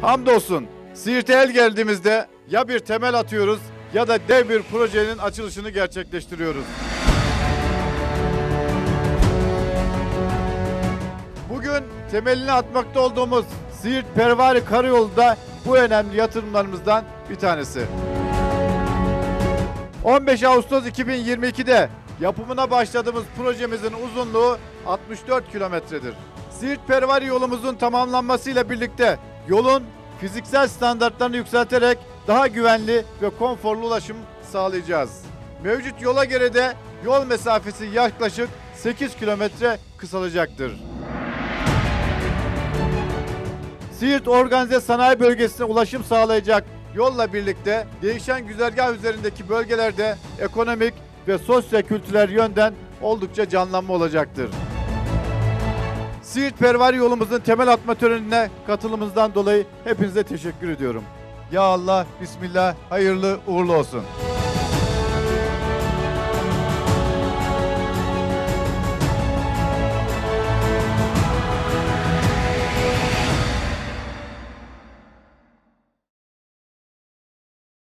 Hamdolsun Siirt'e el geldiğimizde ya bir temel atıyoruz ya da dev bir projenin açılışını gerçekleştiriyoruz. Bugün temelini atmakta olduğumuz Siirt Pervari Karayolu da bu önemli yatırımlarımızdan bir tanesi. 15 Ağustos 2022'de yapımına başladığımız projemizin uzunluğu 64 kilometredir. Siirt Pervari yolumuzun tamamlanmasıyla birlikte yolun fiziksel standartlarını yükselterek daha güvenli ve konforlu ulaşım sağlayacağız. Mevcut yola göre de yol mesafesi yaklaşık 8 kilometre kısalacaktır. Siirt Organize Sanayi Bölgesi'ne ulaşım sağlayacak yolla birlikte değişen güzergah üzerindeki bölgelerde ekonomik ve sosyo-kültürel yönden oldukça canlanma olacaktır. Siirt Pervari yolumuzun temel atma törenine katılımınızdan dolayı hepinize teşekkür ediyorum. Ya Allah, Bismillah, hayırlı uğurlu olsun.